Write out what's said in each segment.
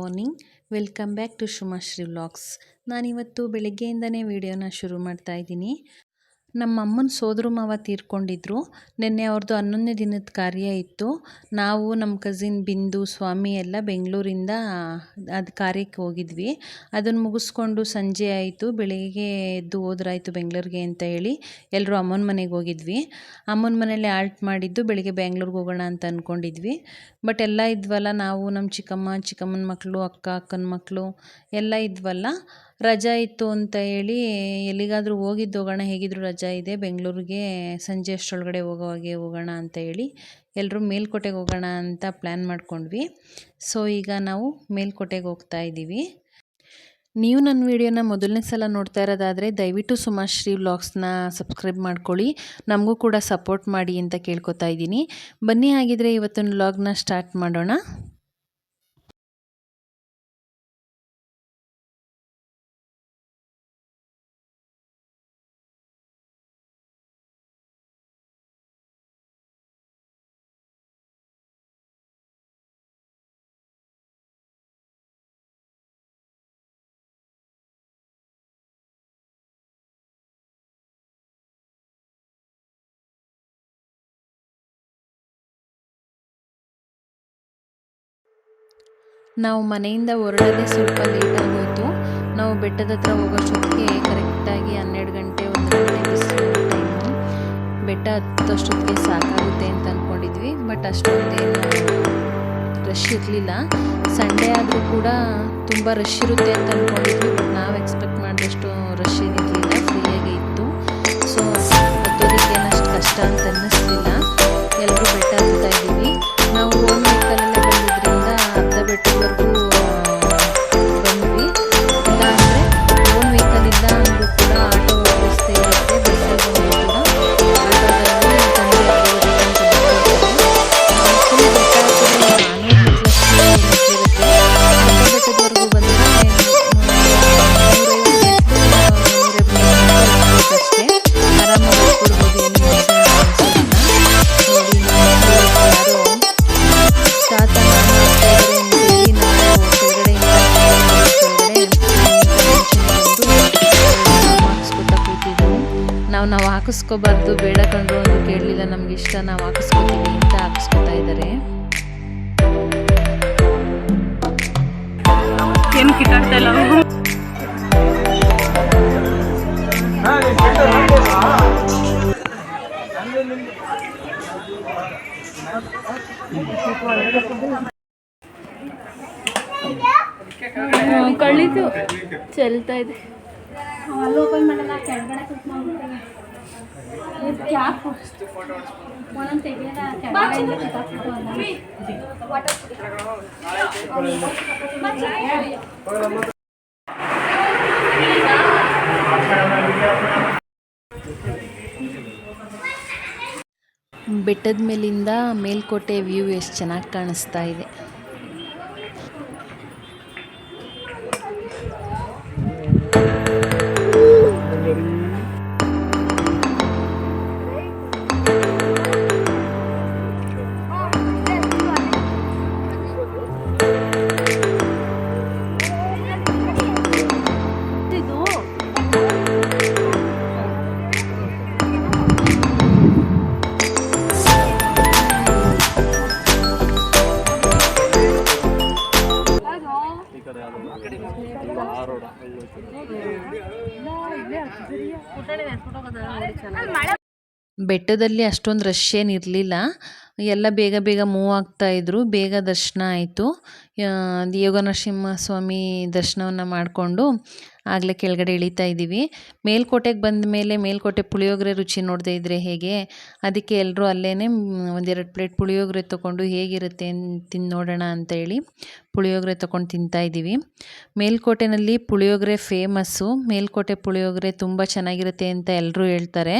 Morning. Welcome back to Shumashree vlogs. ನಾನಿವತ್ತು ಬೆಳಗ್ಗೆಯಿಂದನೇ ವಿಡಿಯೋನ ಶುರು ಮಾಡ್ತಾ ಇದ್ದೀನಿ. ನಮ್ಮ ಅಮ್ಮನ ಸೋದರ ಮಾವ ತೀರ್ಕೊಂಡಿದ್ರು. ನಿನ್ನೆ ಅವ್ರದ್ದು ಹನ್ನೊಂದನೇ ದಿನದ ಕಾರ್ಯ ಇತ್ತು. ನಾವು ನಮ್ಮ ಕಸಿನ್ ಬಿಂದು, ಸ್ವಾಮಿ ಎಲ್ಲ ಬೆಂಗಳೂರಿಂದ ಅದು ಕಾರ್ಯಕ್ಕೆ ಹೋಗಿದ್ವಿ. ಅದನ್ನು ಮುಗಿಸ್ಕೊಂಡು ಸಂಜೆ ಆಯಿತು. ಬೆಳಿಗ್ಗೆ ಎದ್ದು ಹೋದ್ರಾಯ್ತು ಬೆಂಗಳೂರಿಗೆ ಅಂತ ಹೇಳಿ ಎಲ್ಲರೂ ಅಮ್ಮನ ಮನೆಗೆ ಹೋಗಿದ್ವಿ. ಅಮ್ಮನ ಮನೇಲಿ ಆಲ್ಟ್ ಮಾಡಿದ್ದು ಬೆಳಿಗ್ಗೆ ಬೆಂಗ್ಳೂರಿಗೆ ಹೋಗೋಣ ಅಂತ ಅಂದ್ಕೊಂಡಿದ್ವಿ ಬಟ್ ಎಲ್ಲ ಇದ್ವಲ್ಲ, ನಾವು ನಮ್ಮ ಚಿಕ್ಕಮ್ಮ, ಚಿಕ್ಕಮ್ಮನ ಮಕ್ಕಳು ಅಕ್ಕ, ಅಕ್ಕನ ಮಕ್ಕಳು ಎಲ್ಲ ಇದ್ವಲ್ಲ ರಜಾ ಇತ್ತು ಅಂತ ಹೇಳಿ ಎಲ್ಲಿಗಾದರೂ ಹೋಗಿದ್ದು ಹೋಗೋಣ, ಹೇಗಿದ್ರು ರಜಾ ಇದೆ, ಬೆಂಗಳೂರಿಗೆ ಸಂಜೆ ಅಷ್ಟರೊಳಗಡೆ ಹೋಗೋವಾಗೆ ಹೋಗೋಣ ಅಂತ ಹೇಳಿ ಎಲ್ಲರೂ ಮೇಲ್ಕೋಟೆಗೆ ಹೋಗೋಣ ಅಂತ ಪ್ಲ್ಯಾನ್ ಮಾಡ್ಕೊಂಡ್ವಿ. ಸೊ ಈಗ ನಾವು ಮೇಲ್ಕೋಟೆಗೆ ಹೋಗ್ತಾ ಇದ್ದೀವಿ. ನೀವು ನನ್ನ ವಿಡಿಯೋನ ಮೊದಲನೇ ಸಲ ನೋಡ್ತಾ ಇರೋದಾದರೆ ದಯವಿಟ್ಟು ಸುಮಾಶ್ರೀ ವ್ಲಾಗ್ಸ್ನ ಸಬ್ಸ್ಕ್ರೈಬ್ ಮಾಡ್ಕೊಳ್ಳಿ. ನಮಗೂ ಕೂಡ ಸಪೋರ್ಟ್ ಮಾಡಿ ಅಂತ ಕೇಳ್ಕೊತಾ ಇದ್ದೀನಿ. ಬನ್ನಿ ಹಾಗಿದ್ರೆ ಇವತ್ತಿನ ವ್ಲಾಗ್ನ ಸ್ಟಾರ್ಟ್ ಮಾಡೋಣ. ನಾವು ಮನೆಯಿಂದ ಹೊರಡೋದೇ ಸ್ವಲ್ಪ ಲೇಟ್ ಆಗೋಯಿತು. ನಾವು ಬೆಟ್ಟದ ಹತ್ರ ಹೋಗೋಷ್ಟೊತ್ತಿಗೆ ಕರೆಕ್ಟಾಗಿ ಹನ್ನೆರಡು ಗಂಟೆ ಒಂದು ಗಂಟೆ ಟೈಮು ಬೆಟ್ಟ ಹತ್ತೋಷ್ಟೊತ್ತಿಗೆ ಸಾಕಾಗುತ್ತೆ ಅಂತ ಅಂದ್ಕೊಂಡಿದ್ವಿ ಬಟ್ ಅಷ್ಟೊಂದೇನು ರಶ್ ಇರಲಿಲ್ಲ. ಸಂಡೇ ಆದರೂ ಕೂಡ ತುಂಬ ರಶ್ ಇರುತ್ತೆ ಅಂತ ಅಂದ್ಕೊಂಡಿದ್ವಿ ಬಟ್ ನಾವು ಎಕ್ಸ್ಪೆಕ್ಟ್ ಮಾಡಿದಷ್ಟು ರಶ್ ಏನಿರಲಿಲ್ಲ ಫ್ರೀಯಾಗಿ ಇತ್ತು. ಸೊ ಹತ್ತೋದಕ್ಕೆ ಏನಷ್ಟು ಕಷ್ಟ ಅಂತ ಅನ್ನಿಸ್ಲಿಲ್ಲ ಎಲ್ಲರೂ ಬೆಟ್ಟ ಹತ್ತಾ ಇದ್ದೀವಿ ನಾವು ಹಾಕಿಸ್ಕೋಬಾರ್ದು ಬೇಡ ಕಂಡ್ರು ಅಂತ ಕೇಳಲಿಲ್ಲ ನಮ್ಗೆ ಇಷ್ಟ. ನಾವು ಹಾಕಿಸ್ಕೋತೀವಿ ಅಂತ ಹಾಕಿಸ್ಕೊತಾ ಇದ್ದಾರೆ. ಏನು ಕಿತ್ತಾಡ್ತಾ ಇಲ್ಲ ಕಳ್ಳಿತು ಚೆಲ್ತಾ ಇದೆ. ಬೆಟ್ಟದ ಮೇಲಿಂದ ಮೇಲ್ಕೋಟೆ ವ್ಯೂ ಎಷ್ಟು ಚೆನ್ನಾಗಿ ಕಾಣಿಸ್ತಾ ಇದೆ. ಬೆಟ್ಟದಲ್ಲಿ ಅಷ್ಟೊಂದು ರಶ್ ಏನಿರಲಿಲ್ಲ ಎಲ್ಲ ಬೇಗ ಬೇಗ ಮೂವ್ ಆಗ್ತಾ ಇದ್ರು. ಬೇಗ ದರ್ಶನ ಆಯಿತು. ಯೋಗ ಸ್ವಾಮಿ ದರ್ಶನವನ್ನು ಮಾಡಿಕೊಂಡು ಆಗಲೇ ಕೆಳಗಡೆ ಇಳಿತಾ ಇದ್ದೀವಿ. ಮೇಲ್ಕೋಟೆಗೆ ಬಂದ ಮೇಲೆ ಮೇಲ್ಕೋಟೆ ಪುಳಿಯೋಗರೆ ರುಚಿ ನೋಡದೆ ಇದ್ದರೆ ಹೇಗೆ? ಅದಕ್ಕೆ ಎಲ್ಲರೂ ಅಲ್ಲೇ ಒಂದೆರಡು ಪ್ಲೇಟ್ ಪುಳಿಯೋಗರೆ ತೊಗೊಂಡು ಹೇಗಿರುತ್ತೆ ತಿಂದು ನೋಡೋಣ ಅಂತೇಳಿ ಪುಳಿಯೋಗರೆ ತೊಗೊಂಡು ತಿಂತಾ ಇದ್ದೀವಿ. ಮೇಲ್ಕೋಟೆನಲ್ಲಿ ಪುಳಿಯೋಗರೆ ಫೇಮಸ್ಸು. ಮೇಲ್ಕೋಟೆ ಪುಳಿಯೋಗರೆ ತುಂಬ ಚೆನ್ನಾಗಿರುತ್ತೆ ಅಂತ ಎಲ್ಲರೂ ಹೇಳ್ತಾರೆ.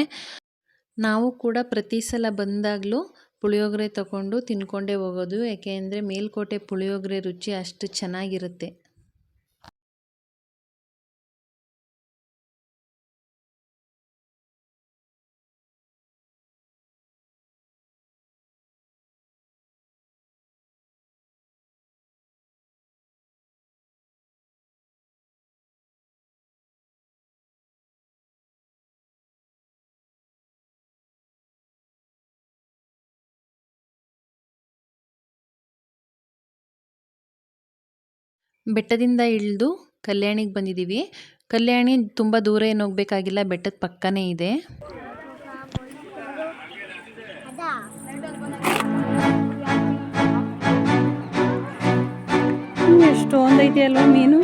ನಾವು ಕೂಡ ಪ್ರತಿ ಸಲ ಬಂದಾಗಲೂ ಪುಳಿಯೋಗರೆ ತಗೊಂಡು ತಿನ್ಕೊಂಡೇ ಹೋಗೋದು. ಯಾಕೆ ಅಂದರೆ ಮೇಲ್ಕೋಟೆ ಪುಳಿಯೋಗರೆ ರುಚಿ ಅಷ್ಟು ಚೆನ್ನಾಗಿರುತ್ತೆ. ಬೆಟ್ಟದಿಂದ ಇಳಿದು ಕಲ್ಯಾಣಿಗೆ ಬಂದಿದ್ದೀವಿ ಕಲ್ಯಾಣಿ ತುಂಬ ದೂರ ಏನು ಹೋಗ್ಬೇಕಾಗಿಲ್ಲ ಬೆಟ್ಟದ ಪಕ್ಕನೇ ಇದೆ. ಎಷ್ಟೊಂದು ಅಲ್ವಾ ಮೀನು?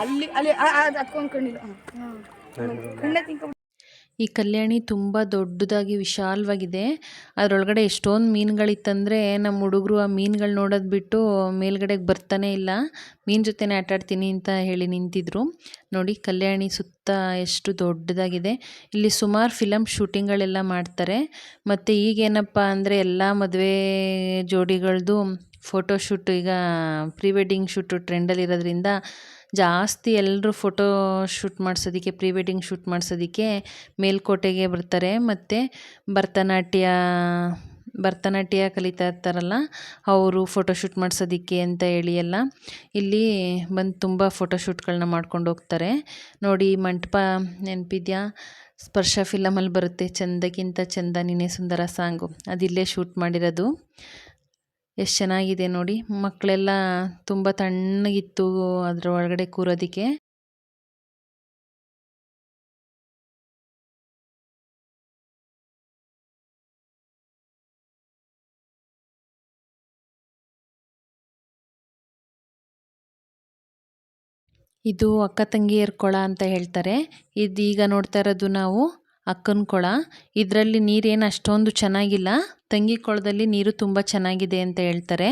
ಅಲ್ಲಿ ಅಲ್ಲಿ ಅದ್ಕೊಂಡ್ಕೊಂಡಿಲ್ಲ ಕಣ್ಣಿಲ್ಲ ಕಣ್ಣ. ತಿನ್ಕೊಂಡ್ ಈ ಕಲ್ಯಾಣಿ ತುಂಬ ದೊಡ್ಡದಾಗಿ ವಿಶಾಲವಾಗಿದೆ. ಅದರೊಳಗಡೆ ಎಷ್ಟೊಂದು ಮೀನುಗಳಿತ್ತಂದರೆ ನಮ್ಮ ಹುಡುಗರು ಆ ಮೀನುಗಳು ನೋಡೋದು ಬಿಟ್ಟು ಮೇಲ್ಗಡೆಗೆ ಬರ್ತಾನೆ ಇಲ್ಲ. ಮೀನು ಜೊತೆನೇ ಆಟಾಡ್ತೀನಿ ಅಂತ ಹೇಳಿ ನಿಂತಿದ್ರು. ನೋಡಿ ಕಲ್ಯಾಣಿ ಸುತ್ತ ಎಷ್ಟು ದೊಡ್ಡದಾಗಿದೆ. ಇಲ್ಲಿ ಸುಮಾರು ಫಿಲಮ್ ಶೂಟಿಂಗ್ಗಳೆಲ್ಲ ಮಾಡ್ತಾರೆ. ಮತ್ತು ಈಗೇನಪ್ಪ ಅಂದರೆ ಎಲ್ಲ ಮದುವೆ ಜೋಡಿಗಳದ್ದು ಫೋಟೋ ಶೂಟ್ ಈಗ ಪ್ರೀ ವೆಡ್ಡಿಂಗ್ ಶೂಟು ಟ್ರೆಂಡಲ್ಲಿರೋದ್ರಿಂದ ಜಾಸ್ತಿ ಎಲ್ಲರೂ ಫೋಟೋ ಶೂಟ್ ಮಾಡ್ಸೋದಕ್ಕೆ ಪ್ರೀ ವೆಡ್ಡಿಂಗ್ ಶೂಟ್ ಮಾಡ್ಸೋದಕ್ಕೆ ಮೇಲ್ಕೋಟೆಗೆ ಬರ್ತಾರೆ. ಮತ್ತು ಭರತನಾಟ್ಯ ಭರತನಾಟ್ಯ ಕಲಿತಾ ಇರ್ತಾರಲ್ಲ, ಅವರು ಫೋಟೋ ಶೂಟ್ ಮಾಡ್ಸೋದಕ್ಕೆ ಅಂತ ಹೇಳಿ ಎಲ್ಲ ಇಲ್ಲಿ ಬಂದು ತುಂಬ ಫೋಟೋ ಶೂಟ್ಗಳನ್ನ ಮಾಡ್ಕೊಂಡು ಹೋಗ್ತಾರೆ. ನೋಡಿ ಮಂಟಪ ನೆನಪಿದ್ಯಾ? ಸ್ಪರ್ಶ ಫಿಲಮಲ್ಲಿ ಬರುತ್ತೆ, ಚಂದಕ್ಕಿಂತ ಚಂದ ನೀನೇ ಸುಂದರ ಸಾಂಗು ಅದಿಲ್ಲೇ ಶೂಟ್ ಮಾಡಿರೋದು. ಎಷ್ಟು ಚೆನ್ನಾಗಿದೆ ನೋಡಿ. ಮಕ್ಕಳೆಲ್ಲ ತುಂಬ ತಣ್ಣಗಿತ್ತು ಅದರ ಒಳಗಡೆ ಕೂರೋದಕ್ಕೆ. ಇದು ಅಕ್ಕ ತಂಗಿಯರ ಕೊಳ ಅಂತ ಹೇಳ್ತಾರೆ. ಇದೀಗ ನೋಡ್ತಾ ಇರೋದು ನಾವು. ಅಕ್ಕನ ಕೊಳ, ಇದರಲ್ಲಿ ನೀರೇನು ಅಷ್ಟೊಂದು ಚೆನ್ನಾಗಿಲ್ಲ. ತಂಗಿ ಕೊಳದಲ್ಲಿ ನೀರು ತುಂಬ ಚೆನ್ನಾಗಿದೆ ಅಂತ ಹೇಳ್ತಾರೆ.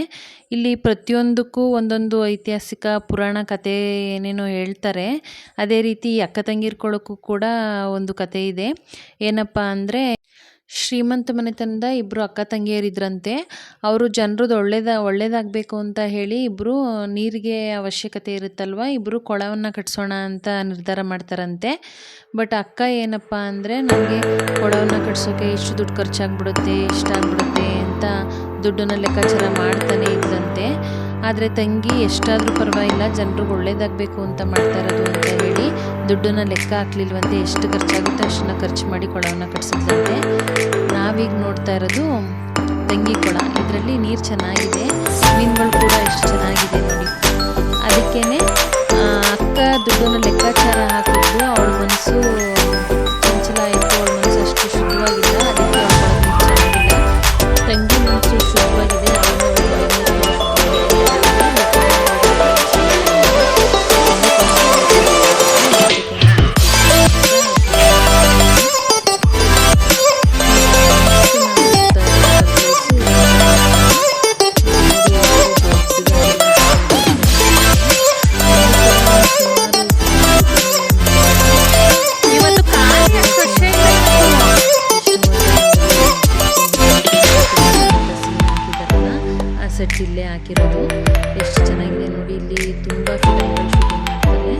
ಇಲ್ಲಿ ಪ್ರತಿಯೊಂದಕ್ಕೂ ಒಂದೊಂದು ಐತಿಹಾಸಿಕ ಪುರಾಣ ಕತೆ ಏನೇನೋ ಹೇಳ್ತಾರೆ. ಅದೇ ರೀತಿ ಅಕ್ಕ ತಂಗಿರ ಕೊಳಕ್ಕೂ ಕೂಡ ಒಂದು ಕತೆ ಇದೆ. ಏನಪ್ಪ ಅಂದರೆ ಶ್ರೀಮಂತ ಮನೆತನದ ಇಬ್ಬರು ಅಕ್ಕ ತಂಗಿಯರಿದ್ರಂತೆ ಅವರು ಜನರದ್ದು ಒಳ್ಳೇದ, ಒಳ್ಳೇದಾಗಬೇಕು ಅಂತ ಹೇಳಿ ಇಬ್ಬರು ನೀರಿಗೆ ಅವಶ್ಯಕತೆ ಇರುತ್ತಲ್ವ? ಇಬ್ಬರು ಕೊಳವನ್ನು ಕಟ್ಸೋಣ ಅಂತ ನಿರ್ಧಾರ ಮಾಡ್ತಾರಂತೆ. ಬಟ್ ಅಕ್ಕ ಏನಪ್ಪ ಅಂದರೆ ನನಗೆ ಕೊಳವನ್ನು ಕಟ್ಸೋಕ್ಕೆ ಇಷ್ಟು ದುಡ್ಡು ಖರ್ಚಾಗ್ಬಿಡುತ್ತೆ ಎಷ್ಟಾಗ್ಬಿಡುತ್ತೆ ಅಂತ ದುಡ್ಡನ್ನು ಲೆಕ್ಕಾಚಾರ ಮಾಡ್ತಾನೆ ಇದ್ದಂತೆ ಆದರೆ ತಂಗಿ, ಎಷ್ಟಾದರೂ ಪರವಾಗಿಲ್ಲ, ಜನರಿಗೆ ಒಳ್ಳೇದಾಗಬೇಕು ಅಂತ ಮಾಡ್ತಾ ಇರೋದು ಅಂತ ಹೇಳಿ ದುಡ್ಡನ್ನು ಲೆಕ್ಕ ಹಾಕ್ಲಿಲ್ವಂತೆ ಎಷ್ಟು ಖರ್ಚಾಗುತ್ತೆ ಅಷ್ಟನ್ನು ಖರ್ಚು ಮಾಡಿ ಕೊಳವನ್ನು ಕಟ್ಸಿದ್ದಂತೆ ನಾವೀಗ ನೋಡ್ತಾ ಇರೋದು ತಂಗಿ ಕೊಳ. ಇದರಲ್ಲಿ ನೀರು ಚೆನ್ನಾಗಿದೆ, ಮೀನುಗಳು ಕೂಡ ಎಷ್ಟು ಚೆನ್ನಾಗಿದೆ ನೋಡಿ. ಅದಕ್ಕೇ ಅಕ್ಕ ದುಡ್ಡನ್ನು ಲೆಕ್ಕಾಚಾರ ಹಾಕಿದ್ರು ಅವಳು ಮನಸ್ಸು ಆ ಇಲ್ಲೇ ಹಾಕಿರೋದು. ಎಷ್ಟು ಚೆನ್ನಾಗಿದೆ ನೋಡಿ ಇಲ್ಲಿ ತುಂಬ ಫಿಲಮ್ಗಳು ಶೂಟಿಂಗ್ ಮಾಡ್ತಾರೆ.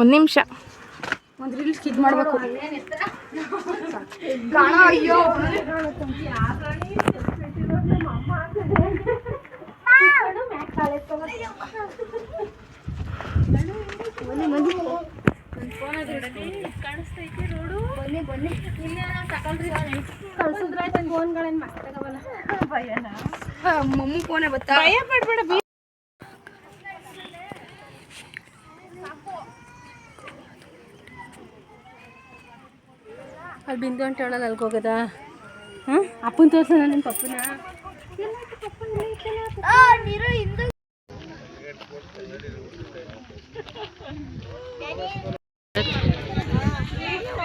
ಒಂದ್ ನಿಮಿಷ. ಒಂದ್ ರೀಲ್ಸ್ ಇದ್ ಮಾಡ್ಬೇಕು. ಗಾಣ ಅಯ್ಯೋ ಮಮ್ಮು ಫೋನೇ ಬತ್ತಾ ಭಯ ಪಡ್ಬೇಡ ಅಲ್ಲಿ ಬಿಂದು ಅಂತ ಹೇಳೋದು ಅಲ್ಲಿಗೆ ಹೋಗೋದಾ? ಹಾಂ ಅಪ್ಪನ ತೋರಿಸೋಣ ನಿಮ್ಮ ಪಪ್ಪನ.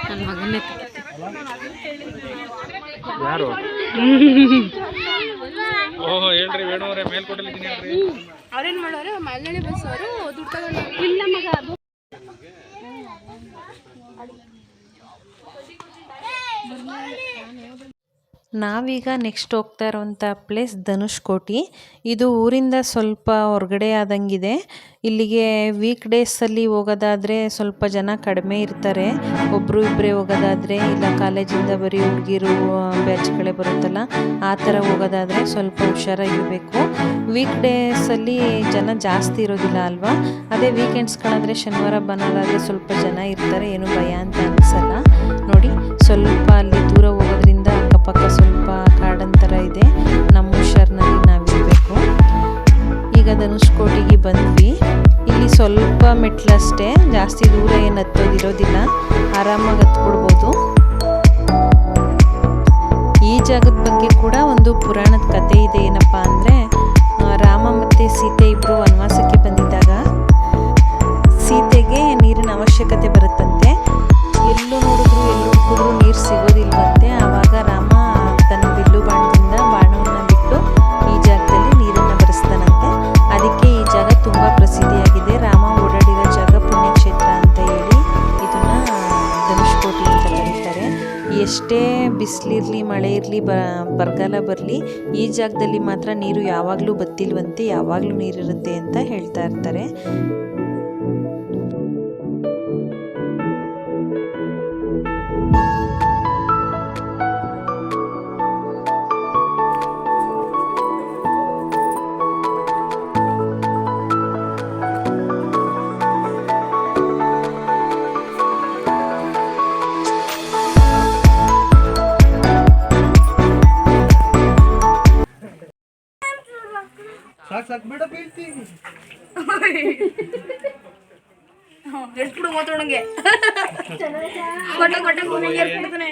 ನನ್ನ ಮಗನೇ ಯಾರು? ಓಹೋ ಹೇಳ್ರಿ ವೇಣುವರೇ ಮೇಲ್ಕೋಟೆಲಿದ್ದೀನಿ ಹೇಳ್ರಿ. ಅವ್ರೇನ್ ಮಾಡೋರು? ಮಲ್ನಾಡಿ ಬಸ್ ಅವರು ದುಡ್ಡು ತಗೊಂಡು ಇಲ್ಲ ಮಗ ಅದು ನಾವೀಗ ನೆಕ್ಸ್ಟ್ ಹೋಗ್ತಾ ಇರೋವಂಥ ಪ್ಲೇಸ್ ಧನುಷ್ಕೋಟಿ. ಇದು ಊರಿಂದ ಸ್ವಲ್ಪ ಹೊರಗಡೆ ಆದಂಗಿದೆ. ಇಲ್ಲಿಗೆ ವೀಕ್ ಡೇಸಲ್ಲಿ ಹೋಗೋದಾದರೆ ಸ್ವಲ್ಪ ಜನ ಕಡಿಮೆ ಇರ್ತಾರೆ. ಒಬ್ಬರು ಇಬ್ಬರೇ ಹೋಗೋದಾದರೆ ಇಲ್ಲ ಕಾಲೇಜಿಂದ ಬರೀ ಹುಡುಗಿರು ಬ್ಯಾಚ್ಗಳೇ ಬರುತ್ತಲ್ಲ, ಆ ಥರ ಹೋಗೋದಾದರೆ ಸ್ವಲ್ಪ ಹುಷಾರಾಗಿರಬೇಕು. ವೀಕ್ ಡೇಸಲ್ಲಿ ಜನ ಜಾಸ್ತಿ ಇರೋದಿಲ್ಲ ಅಲ್ವಾ? ಅದೇ ವೀಕೆಂಡ್ಸ್ಗಳಾದರೆ ಶನಿವಾರ ಭಾನುವಾರ ಸ್ವಲ್ಪ ಜನ ಇರ್ತಾರೆ. ಏನು ಭಯ ಅಂತ ಅನಿಸಲ್ಲ. ನೋಡಿ ಸ್ವಲ್ಪ ಅಲ್ಲಿ ದೂರ ಹೋಗೋದ್ರಿಂದ ಅಕ್ಕಪಕ್ಕ ಸ್ವಲ್ಪ ಗಾರ್ಡನ್ ತರ ಇದೆ. ನಮ್ಮ ಹುಷಾರಿನಲ್ಲಿ ನಾವಿರಬೇಕು. ಈಗ ಧನುಷ್ಕೋಟಿಗೆ ಬಂದ್ವಿ. ಇಲ್ಲಿ ಸ್ವಲ್ಪ ಮೆಟ್ಲಷ್ಟೇ, ಜಾಸ್ತಿ ದೂರ ಏನು ಹತ್ತೋದಿರೋದಿಲ್ಲ. ಆರಾಮಾಗಿ ಹತ್ಬಿಡ್ಬೋದು ಈ ಜಾಗದ ಬಗ್ಗೆ ಕೂಡ ಒಂದು ಪುರಾಣದ ಕಥೆ ಇದೆ ಏನಪ್ಪ ಅಂದರೆ ರಾಮ ಮತ್ತು ಸೀತೆ ಇಬ್ಬರು ವನವಾಸಕ್ಕೆ ಬಂದಿದ್ದಾಗ ಬರಗಾಲ ಬರಲಿ ಈ ಜಾಗದಲ್ಲಿ ಮಾತ್ರ ನೀರು ಯಾವಾಗಲೂ ಬತ್ತಿಲ್ವಂತೆ ಯಾವಾಗಲೂ ನೀರಿರುತ್ತೆ ಅಂತ ಹೇಳ್ತಾ ಇರ್ತಾರೆ. ಎಷ್ಟ್ಬಿಡು ಮಾತಾಡೋಂಗೆ ಕೊಟ್ಟೆ ಕೊಟ್ಟೆ ಫೋನ್ ಎರ್ಸ್ಬಿಡ್ತಾನೆ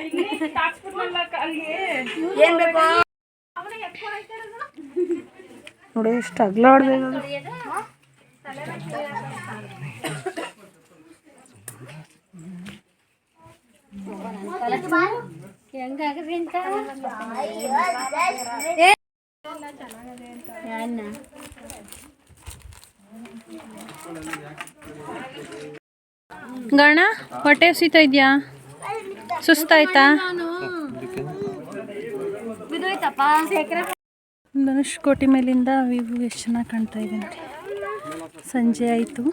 ಏನ್ ಬೇಕು? ನೋಡಿ ಎಷ್ಟು ಅಗ್ಲಾಡ್ದೆ ಗಣ ಹೊಟ್ಟೆ ಹಸಿತಾ ಇದೆಯಾ? ಸುಸ್ತಾಯ್ತಾ? ಧನುಷ್ಕೋಟಿ ಮೇಲಿಂದ ವಿವು ಎಷ್ಟು ಚೆನ್ನಾಗಿ ಕಾಣ್ತಾ ಇದೆ ನೋಡಿ. ಸಂಜೆ ಆಯಿತು.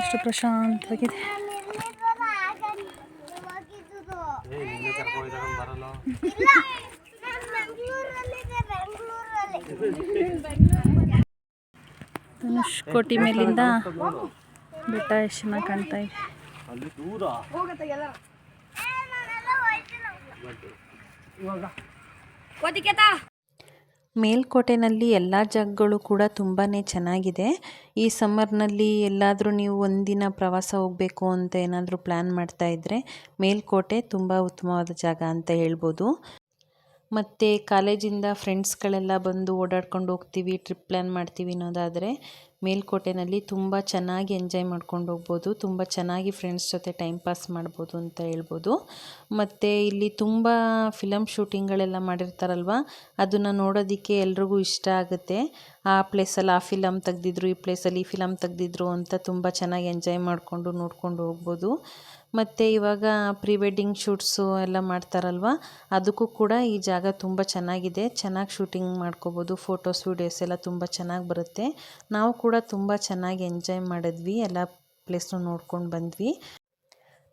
ಅಷ್ಟು ಪ್ರಶಾಂತವಾಗಿದೆ. ಧನುಷ್ ಕೋಟಿ ಮೇಲಿಂದ ಬೆಟ್ಟ ಎಷ್ಟು ಚೆನ್ನಾಗಿ ಕಾಣ್ತಾ ಇದೆ. ಮೇಲ್ಕೋಟೆನಲ್ಲಿ ಎಲ್ಲ ಜಾಗಗಳು ಕೂಡ ತುಂಬಾ ಚೆನ್ನಾಗಿದೆ. ಈ ಸಮ್ಮರ್ನಲ್ಲಿ ಎಲ್ಲಾದರೂ ನೀವು ಒಂದಿನ ಪ್ರವಾಸ ಹೋಗಬೇಕು ಅಂತ ಏನಾದರೂ ಪ್ಲ್ಯಾನ್ ಮಾಡ್ತಾ ಇದ್ದರೆ ಮೇಲ್ಕೋಟೆ ತುಂಬ ಉತ್ತಮವಾದ ಜಾಗ ಅಂತ ಹೇಳ್ಬೋದು. ಮತ್ತು ಕಾಲೇಜಿಂದ ಫ್ರೆಂಡ್ಸ್ಗಳೆಲ್ಲ ಬಂದು ಓಡಾಡ್ಕೊಂಡು ಹೋಗ್ತೀವಿ, ಟ್ರಿಪ್ ಪ್ಲ್ಯಾನ್ ಮಾಡ್ತೀವಿ ಅನ್ನೋದಾದರೆ ಮೇಲ್ಕೋಟೆನಲ್ಲಿ ತುಂಬ ಚೆನ್ನಾಗಿ ಎಂಜಾಯ್ ಮಾಡ್ಕೊಂಡು ಹೋಗ್ಬೋದು, ತುಂಬ ಚೆನ್ನಾಗಿ ಫ್ರೆಂಡ್ಸ್ ಜೊತೆ ಟೈಮ್ ಪಾಸ್ ಮಾಡ್ಬೋದು ಅಂತ ಹೇಳ್ಬೋದು. ಮತ್ತು ಇಲ್ಲಿ ತುಂಬ ಫಿಲಮ್ ಶೂಟಿಂಗ್ಗಳೆಲ್ಲ ಮಾಡಿರ್ತಾರಲ್ವ, ಅದನ್ನು ನೋಡೋದಕ್ಕೆ ಎಲ್ರಿಗೂ ಇಷ್ಟ ಆಗುತ್ತೆ. ಆ ಪ್ಲೇಸಲ್ಲಿ ಆ ಫಿಲಮ್ ತೆಗ್ದಿದ್ರು, ಈ ಪ್ಲೇಸಲ್ಲಿ ಈ ಫಿಲಮ್ ತೆಗ್ದಿದ್ರು ಅಂತ ತುಂಬ ಚೆನ್ನಾಗಿ ಎಂಜಾಯ್ ಮಾಡಿಕೊಂಡು ನೋಡ್ಕೊಂಡು ಹೋಗ್ಬೋದು. ಮತ್ತು ಇವಾಗ ಪ್ರೀ ವೆಡ್ಡಿಂಗ್ ಶೂಟ್ಸು ಎಲ್ಲ ಮಾಡ್ತಾರಲ್ವ? ಅದಕ್ಕೂ ಕೂಡ ಈ ಜಾಗ ತುಂಬ ಚೆನ್ನಾಗಿದೆ. ಚೆನ್ನಾಗಿ ಶೂಟಿಂಗ್ ಮಾಡ್ಕೋಬೋದು. ಫೋಟೋಸ್, ವೀಡಿಯೋಸ್ ಎಲ್ಲ ತುಂಬ ಚೆನ್ನಾಗಿ ಬರುತ್ತೆ. ನಾವು ಕೂಡ ತುಂಬ ಚೆನ್ನಾಗಿ ಎಂಜಾಯ್ ಮಾಡಿದ್ವಿ. ಎಲ್ಲ ಪ್ಲೇಸ್ನೂ ನೋಡ್ಕೊಂಡು ಬಂದ್ವಿ.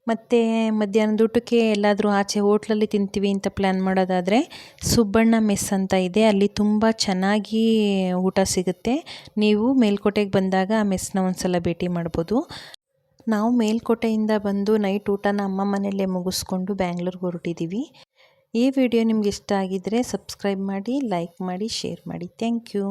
ಮತ್ತು ಮಧ್ಯಾಹ್ನದ ಊಟಕ್ಕೆ ಎಲ್ಲಾದರೂ ಆಚೆ ಹೋಟ್ಲಲ್ಲಿ ತಿಂತೀವಿ ಅಂತ ಪ್ಲ್ಯಾನ್ ಮಾಡೋದಾದರೆ ಸುಬ್ಬಣ್ಣ ಮೆಸ್ ಅಂತ ಇದೆ. ಅಲ್ಲಿ ತುಂಬ ಚೆನ್ನಾಗಿ ಊಟ ಸಿಗುತ್ತೆ. ನೀವು ಮೇಲ್ಕೋಟೆಗೆ ಬಂದಾಗ ಆ ಮೆಸ್ನ ಒಂದ್ಸಲ ಭೇಟಿ ಮಾಡ್ಬೋದು. ನಾವು ಮೇಲ್ಕೋಟೆಯಿಂದ ಬಂದು ನೈಟ್ ಊಟನ ಅಮ್ಮ ಮನೆಯಲ್ಲೇ ಮುಗಿಸ್ಕೊಂಡು ಬ್ಯಾಂಗ್ಳೂರ್ಗೆ ಹೊರಟಿದ್ದೀವಿ ಈ ವಿಡಿಯೋ ನಿಮ್ಗೆ ಇಷ್ಟ ಆಗಿದ್ದರೆ ಸಬ್ಸ್ಕ್ರೈಬ್ ಮಾಡಿ, ಲೈಕ್ ಮಾಡಿ, ಶೇರ್ ಮಾಡಿ. Thank you.